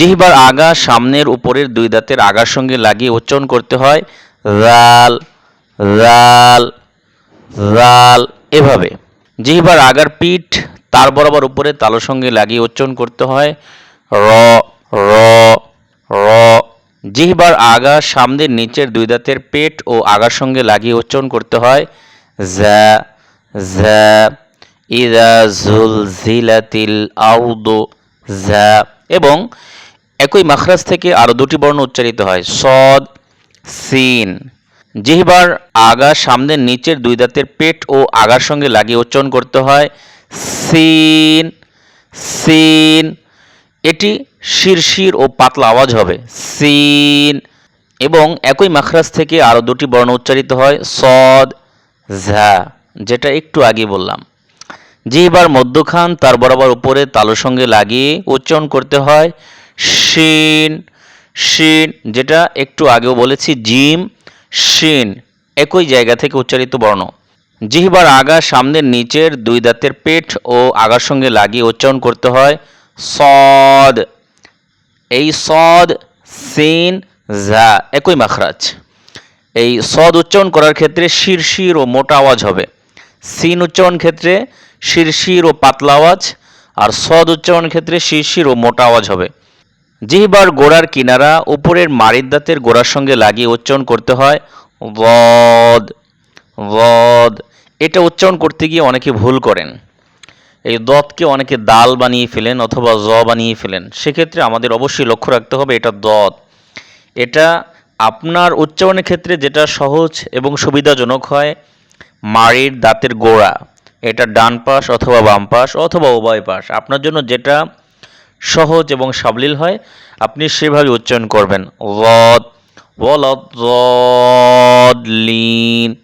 জিহবার আগা সামনের উপরের দুই দাঁতের আগার সঙ্গে লাগিয়ে উচ্চারণ করতে হয় রাল রাল রাল এভাবে। জিহবার আগার পিঠ তার বরাবর উপরে তালুর সঙ্গে লাগিয়ে উচ্চারণ করতে হয় র র র। জিহবার আগা সামনের নিচের দুই দাঁতের পেট ও আগার সঙ্গে লাগিয়ে উচ্চারণ করতে হয় জ্যা জ্যা ইদা জুলজিলাতিল আউদু জ্যা এবং একই মাখরাজ থেকে আরও দুটি বর্ণ উচ্চারিত হয়। সদ, সিন। জিহবার আগা সামনের নিচের দুই দাঁতের পেট ও আগার সঙ্গে লাগিয়ে উচ্চারণ করতে হয়, সিন সিন। এটি শিরশির ও পাতলা আওয়াজ হবে, সিন। এবং একই মাখরাজ থেকে আরও দুটি বর্ণ উচ্চারিত হয়, সদ, ঝা, যেটা একটু আগে বললাম। জিহবার মধ্যখান, তার বরাবর উপরে তালুর সঙ্গে লাগিয়ে উচ্চারণ করতে হয় শিন শিন, যেটা একটু আগেও বলেছি, জিম, শিন, একই জায়গা থেকে উচ্চারিত বর্ণ। জিহবার আগা সামনের নিচের দুই দাঁতের পেট ও আগার সঙ্গে লাগিয়ে উচ্চারণ করতে হয় সদ। এই সদ, সিন ঝা একই মাখরাজ। এই সদ উচ্চারণ করার ক্ষেত্রে শিরশির ও মোটা আওয়াজ হবে। সিন উচ্চারণ ক্ষেত্রে শিরশির ও পাতলা আওয়াজ, আর সদ উচ্চারণ ক্ষেত্রে শিরশির ও মোটা আওয়াজ হবে। জিহবার গোড়ার কিনারা উপরের মারির দাঁতের গোড়ার সঙ্গে লাগিয়ে উচ্চারণ করতে হয় বদ বদ এটা উচ্চারণ করতে গিয়ে অনেকে ভুল করেন। এই দতকে অনেকে দাল বানিয়ে ফেলেন অথবা জ বানিয়ে ফেলেন। সেক্ষেত্রে আমাদের অবশ্যই লক্ষ্য রাখতে হবে এটা দত। এটা আপনার উচ্চারণের ক্ষেত্রে যেটা সহজ এবং সুবিধাজনক হয়, মাড়ির দাঁতের গোড়া। এটা ডান পাশ অথবা বাম পাশ অথবা উভয় পাশ। আপনার জন্য যেটা সহজ এবং সাবলীল হয়, আপনি সেভাবে উচ্চারণ করবেন। ওয়াদ, ওয়ালাদ লিন